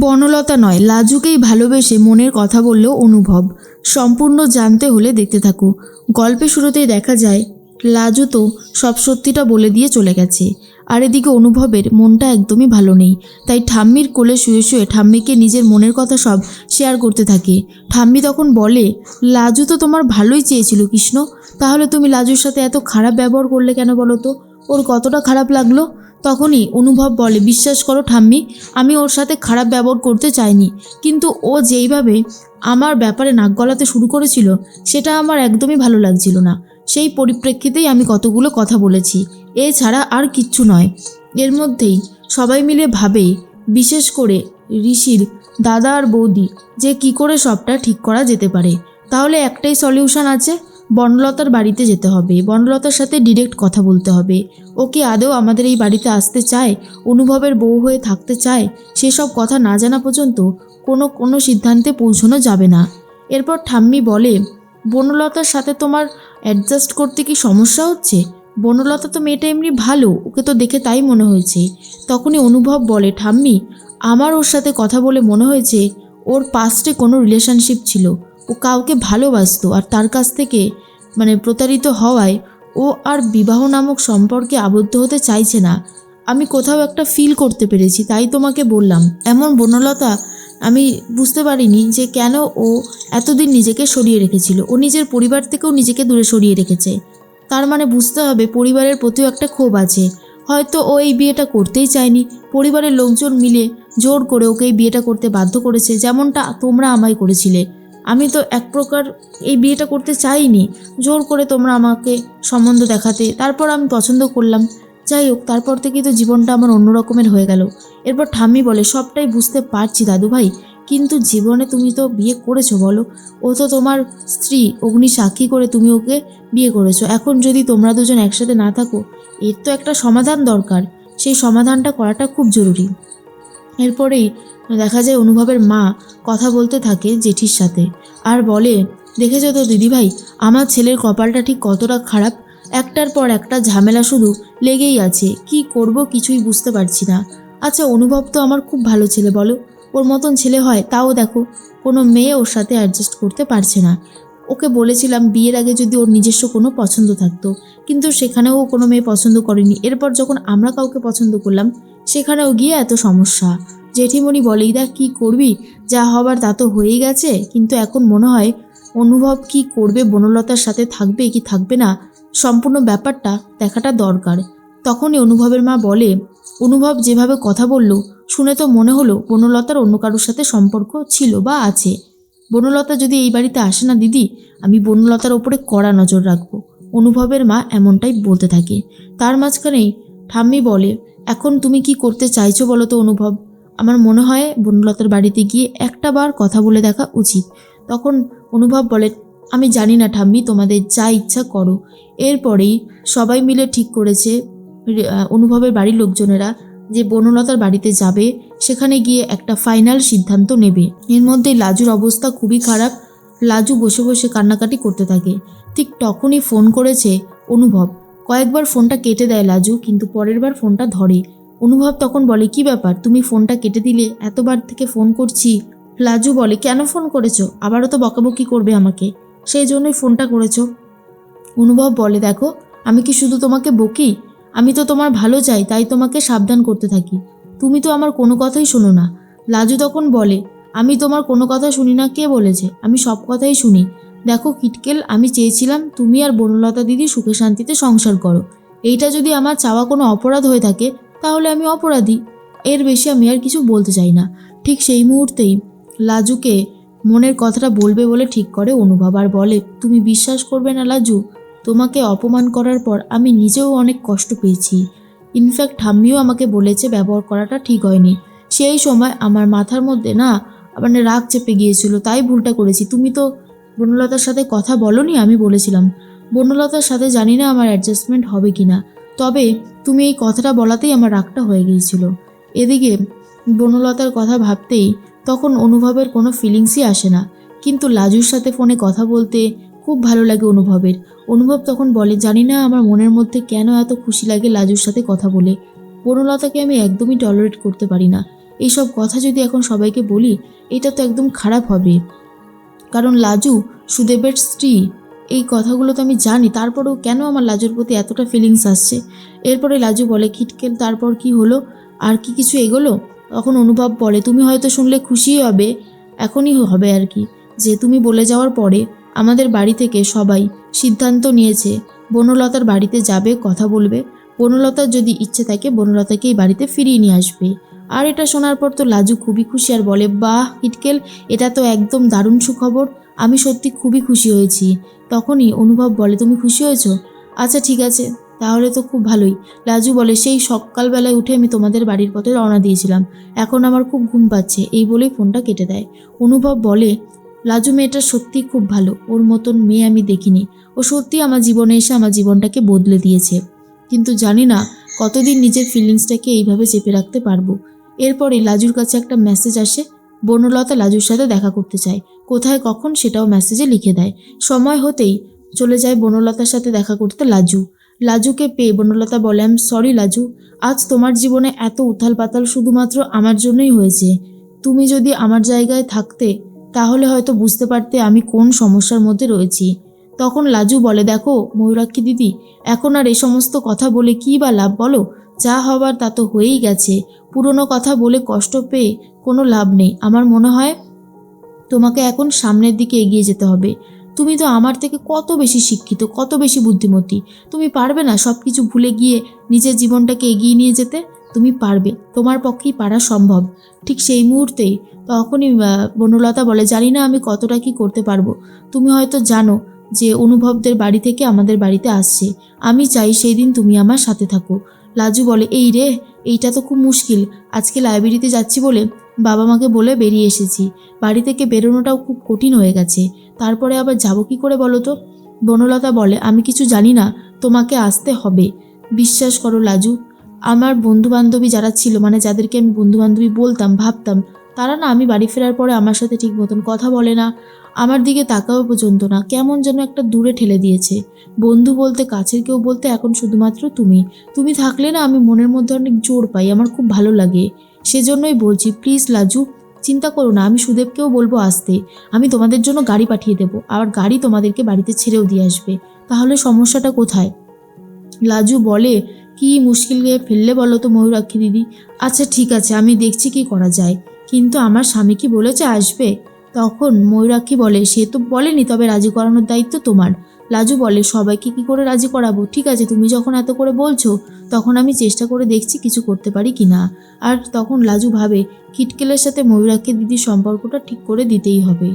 বনলতা নয়, লাজুকেই ভালোবেসে মনের কথা বললেও অনুভব। সম্পূর্ণ জানতে হলে দেখতে থাকো। গল্পের শুরুতেই দেখা যায়, লাজু তো সব সত্যিটা বলে দিয়ে চলে গেছে। আর এদিকে অনুভবের মনটা একদমই ভালো নেই। তাই ঠাম্মির কোলে শুয়ে শুয়ে ঠাম্মিকে নিজের মনের কথা সব শেয়ার করতে থাকে। ঠাম্মি তখন বলে, লাজু তো তোমার ভালোই চেয়েছিল কৃষ্ণ। তাহলে তুমি লাজুর সাথে এত খারাপ ব্যবহার করলে কেন বলো তো? ওর কতটা খারাপ লাগল? তখনই অনুভব বলে, বিশ্বাস করো ঠাম্মি, আমি ওর সাথে খারাপ ব্যবহার করতে চাইনি। কিন্তু ও যেইভাবে আমার ব্যাপারে নাক গলাতে শুরু করেছিল, সেটা আমার একদমই ভালো লাগছিল না। সেই পরিপ্রেক্ষিতেই আমি কতগুলো কথা বলেছি। এছাড়া আর কিচ্ছু নয়। এর মধ্যেই সবাই মিলে ভাবে, বিশেষ করে ঋষির দাদা আর বৌদি, যে কি করে সবটা ঠিক করা যেতে পারে। তাহলে একটাই সলিউশন আছে বনলতার বাড়িতে যেতে হবে। বনলতার সাথে ডিরেক্ট কথা বলতে হবে। ও কি আদৌ আমাদের এই বাড়িতে আসতে চায়? অনুভবের বউ হয়ে থাকতে চায়? সেসব কথা না জানা পর্যন্ত কোনো কোনো সিদ্ধান্তে পৌঁছানো যাবে না। এরপর ঠাম্মি বলে, বনলতার সাথে তোমার অ্যাডজাস্ট করতে কি সমস্যা হচ্ছে? বনলতা তো মেয়েটা এমনি ভালো, ওকে তো দেখে তাই মনে হয়েছে। তখনই অনুভব বলে, ঠাম্মি, আমার ওর সাথে কথা বলে মনে হয়েছে, ওর পাস্টে কোনো রিলেশনশিপ ছিল। ও কাউকে ভালোবাসতো আর তার কাছ থেকে মানে প্রতারিত হওয়ায় ও আর বিবাহ নামক সম্পর্কে আবদ্ধ হতে চাইছে না। আমি কোথাও একটা ফিল করতে পেরেছি, তাই তোমাকে বললাম। এমন বনলতা আমি বুঝতে পারিনি যে কেন ও এতদিন নিজেকে সরিয়ে রেখেছিল। ও নিজের পরিবার থেকেও নিজেকে দূরে সরিয়ে রেখেছে। তার মানে বুঝতে হবে পরিবারের প্রতিও একটা ক্ষোভ আছে। হয়তো ও এই বিয়েটা করতেই চায়নি। পরিবারের লোকজন মিলে জোর করে ওকে এই বিয়েটা করতে বাধ্য করেছে, যেমনটা তোমরা আমায় করেছিলে। আমি তো এক প্রকার এই বিয়েটা করতে চাইনি। জোর করে তোমরা আমাকে সম্বন্ধ দেখাতে। তারপর আমি পছন্দ করলাম। যাই হোক, তারপর থেকেই তো জীবনটা আমার অন্য রকমের হয়ে গেল। এরপর ঠাম্মি বলে, সবটাই বুঝতে পারছি দাদু ভাই কিন্তু জীবনে তুমি তো বিয়ে করেছ বলো? ও তো তোমার স্ত্রী, অগ্নি সাক্ষী করে তুমি ওকে বিয়ে করেছ। এখন যদি তোমরা দুজন একসাথে না থাকো, এর তো একটা সমাধান দরকার। সেই সমাধানটা করাটা খুব জরুরি। এরপরেই দেখা যায় অনুভবের মা কথা বলতে থাকে জেঠির সাথে আর বলে, দেখেছ তো দিদিভাই, আমার ছেলের কপালটা ঠিক কতটা খারাপ? একটার পর একটা ঝামেলা শুধু লেগেই আছে। কি করব কিছুই বুঝতে পারছি না। আচ্ছা অনুভব তো আমার খুব ভালো ছেলে বলো। ওর মতন ছেলে হয়, তাও দেখো। কোনো মেয়ে ওর সাথে অ্যাডজাস্ট করতে পারছে না। ওকে বলেছিলাম বিয়ের আগে যদি ওর নিজস্ব কোনো পছন্দ থাকতো। কিন্তু সেখানেও কোনো মেয়ে পছন্দ করেনি। এরপর যখন আমরা কাউকে পছন্দ করলাম সেখানেও গিয়ে এত সমস্যা। জেঠিমণি বলে ইদা কি করবি? যা হবার তা তো হয়েই গেছে। কিন্তু এখন মনে হয় অনুভব কি করবে, বনলতার সাথে থাকবে কি থাকবে না, সম্পূর্ণ ব্যাপারটা দেখাটা দরকার। তখনই অনুভবের মা বলে, অনুভব যেভাবে কথা বলল, শুনে তো মনে হলো বনলতার অন্য কারোর সাথে সম্পর্ক ছিল বা আছে। বনলতা যদি এই বাড়িতে আসে না দিদি, আমি বনলতার ওপরে কড়া নজর রাখব। অনুভবের মা এমনটাই বলতে থাকে। তার মাঝখানেই ঠাম্মি বলে এখন তুমি কি করতে চাইছো বলো তো, অনুভব? আমার মনে হয় বনলতার বাড়িতে গিয়ে একটা বার কথা বলে দেখা উচিত। তখন অনুভব বলে, আমি জানি না ঠাম্মি, তোমাদের যা ইচ্ছা করো। এরপরেই সবাই মিলে ঠিক করেছে অনুভবের বাড়ির লোকজনেরা যে বনলতার বাড়িতে যাবে, সেখানে গিয়ে একটা ফাইনাল সিদ্ধান্ত নেবে। এর মধ্যে লাজুর অবস্থা খুবই খারাপ। লাজু বসে বসে কান্নাকাটি করতে থাকে। ঠিক তখনই ফোন করেছে অনুভব। কয়েকবার ফোনটা কেটে দেয় লাজু, কিন্তু পরের বার ফোনটা ধরে। অনুভব তখন বলে, কি ব্যাপার? তুমি ফোনটা কেটে দিলে, এতবার থেকে ফোন করছি? লাজু বলে, কেন ফোন করেছ? আবারও তো বকাবকি করবে আমাকে। সেই জন্যই ফোনটা করেছ। অনুভব বলে, দেখো, আমি কি শুধু তোমাকে বকি? আমি তো তোমার ভালো চাই, তাই তোমাকে সাবধান করতে থাকি। তুমি তো আমার কোনো কথাই শোনো না। লাজু তখন বলে, আমি তোমার কোনো কথা শুনি না, কে বলেছে? আমি সব কথাই শুনি। দেখো কিটকেল, আমি চেয়েছিলাম তুমি আর বনলতা দিদি সুখে শান্তিতে সংসার করো। এইটা যদি আমার চাওয়া কোনো অপরাধ হয়ে থাকে, তাহলে আমি অপরাধী। এর বেশি আমি আর কিছু বলতে চাই না। ঠিক সেই মুহূর্তেই লাজুকে মনের কথাটা বলবে বলে ঠিক করে অনুভব। আর বলে, তুমি বিশ্বাস করবে না লাজু, তোমাকে অপমান করার পর আমি নিজেও অনেক কষ্ট পেয়েছি। ইনফ্যাক্ট ঠাম্মিও আমাকে বলেছে ব্যবহার করাটা ঠিক হয়নি। সেই সময় আমার মাথার মধ্যে না মানে রাগ চেপে গিয়েছিল, তাই ভুলটা করেছি। তুমি তো বনলতার সাথে কথা বলনি, আমি বলেছিলাম। বনলতার সাথে জানি না আমার অ্যাডজাস্টমেন্ট হবে কি না তবে তুমি এই কথাটা বলাতেই আমার রাগটা হয়ে গিয়েছিল। এদিকে বনলতার কথা ভাবতেই তখন অনুভবের কোনো ফিলিংসই আসে না। কিন্তু লাজুর সাথে ফোনে কথা বলতে খুব ভালো লাগে অনুভবের। অনুভব তখন বলে, জানি না আমার মনের মধ্যে কেন এত খুশি লাগে লাজুর সাথে কথা বলে। বনলতাকে আমি একদমই টলারেট করতে পারি না। এইসব কথা যদি এখন সবাইকে বলি, এটা তো একদম খারাপ হবে। কারণ লাজু, সুদেবের স্ত্রী, এই কথাগুলো তো আমি জানি, তারপরেও কেন আমার লাজুর প্রতি এতটা ফিলিংস আসছে? এরপরে লাজু বলে খিটকেল তারপর কি হলো? আর কি কিছু এগোলো? তখন অনুভব বলে, তুমি হয়তো শুনলে খুশি হবে, এখনই হবে আর কি। যে তুমি বলে যাওয়ার পরে আমাদের বাড়ি থেকে সবাই সিদ্ধান্ত নিয়েছে, বনলতার বাড়িতে যাবে, কথা বলবে। বনলতার যদি ইচ্ছে থাকে বনলতাকে এই বাড়িতে ফিরিয়ে নিয়ে আসবে। আর এটা শোনার পর তো লাজু খুবই খুশি আর বলে, বাহ হিটকেল এটা তো একদম দারুণ সুখবর। আমি সত্যি খুবই খুশি হয়েছি। তখনই অনুভব বলে, তুমি খুশি হয়েছো? আচ্ছা ঠিক আছে, তাহলে তো খুব ভালোই। লাজু বলে, সেই সকালবেলায় উঠে আমি তোমাদের বাড়ির পথে রওনা দিয়েছিলাম। এখন আমার খুব ঘুম পাচ্ছে। এই বলেই ফোনটা কেটে দেয়। অনুভব বলে, লাজু মেয়েটা সত্যি খুব ভালো। ওর মতন মেয়ে আমি দেখিনি। ও সত্যি আমার জীবনে এসে আমার জীবনটাকে বদলে দিয়েছে। কিন্তু জানি না কতদিন নিজের ফিলিংসটাকে এইভাবে চেপে রাখতে পারব। এরপরে লাজুর কাছে একটা মেসেজ আসে। বনলতা লাজুর সাথে দেখা করতে চায়। কোথায়, কখন সেটাও মেসেজে লিখে দেয়। সময় হতেই চলে যায় বনলতার সাথে দেখা করতে লাজু। লাজুকে পেয়ে বনলতা বলে আম সরি লাজু। আজ তোমার জীবনে এত উথাল পাতাল শুধুমাত্র আমার জন্যই হয়েছে। তুমি যদি আমার জায়গায় থাকতে, তাহলে হয়তো বুঝতে পারতে আমি কোন সমস্যার মধ্যে রয়েছি। তখন লাজু বলে, দেখো ময়ূরাক্ষী দিদি, এখন আর এই সমস্ত কথা বলে কী বা লাভ বলো? যা হবার তা তো হয়েই গেছে। পুরনো কথা বলে কষ্ট পেয়ে কোনো লাভ নেই। আমার মনে হয় তোমাকে এখন সামনের দিকে এগিয়ে যেতে হবে। তুমি তো আমার থেকে কত বেশি শিক্ষিত, কত বেশি বুদ্ধিমতী। তুমি পারবে না সব কিছু ভুলে গিয়ে নিজের জীবনটাকে এগিয়ে নিয়ে যেতে। তুমি পারবে, তোমার পক্ষেই পারা সম্ভব। ঠিক সেই মুহূর্তেই তখনই বনলতা বলে, জানি না আমি কতটা কি করতে পারব। তুমি হয়তো জানো যে অনুভবদের বাড়ি থেকে আমাদের বাড়িতে আসছে। আমি চাই সেই দিন তুমি আমার সাথে থাকো। লাজু বলে, এই রে, এইটা তো খুব মুশকিল। আজকে লাইব্রেরিতে যাচ্ছি বলে বাবা মাকে বলে বেরিয়ে এসেছি। বাড়ি থেকে বেরোনোটাও খুব কঠিন হয়ে গেছে। তারপরে আবার যাব কি করে বলো তো? বনলতা বলে, আমি কিছু জানি না, তোমাকে আসতে হবে। বিশ্বাস করো লাজু, আমার বন্ধু বান্ধবী যারা ছিল মানে যাদেরকে আমি বন্ধু বান্ধবী বলতাম, ভাবতাম তারা না আমি বাড়ি ফেরার পরে আমার সাথে ঠিক মতন কথা বলে না। আমার দিকে তাকাও পর্যন্ত না, কেমন যেন একটা দূরে ঠেলে দিয়েছে। বন্ধু বলতে, কাছের কেউ বলতে এখন শুধুমাত্র তুমি। তুমি থাকলে না আমি মনের মধ্যে অনেক জোর পাই, আমার খুব ভালো লাগে। সেজন্যই বলছি প্লিজ লাজু, চিন্তা করো না, আমি সুদেবকেও বলব আসতে। আমি তোমাদের জন্য গাড়ি পাঠিয়ে দেবো, আর গাড়ি তোমাদেরকে বাড়িতে ছেড়েও দিয়ে আসবে। তাহলে সমস্যাটা কোথায়? লাজু বলে, কি মুশকিল গিয়ে ফেললে বলো তো ময়ূরাক্ষী দিদি। আচ্ছা ঠিক আছে, আমি দেখছি কি করা যায়। কিন্তু আমার স্বামী কি বলেছে আসবে। তখন ময়ূরাক্ষী বলে, সে তো বলেনি তবে রাজি করানোর দায়িত্ব তোমার। লাজু বলে, সবাইকে কি করে রাজি করাবো? ঠিক আছে, তুমি যখন এত করে বলছো, তখন আমি চেষ্টা করে দেখছি কিছু করতে পারি কি না আর তখন লাজু ভাবে কিটকেলের সাথে ময়ূরাক্ষী দিদির সম্পর্কটা ঠিক করে দিতেই হবে।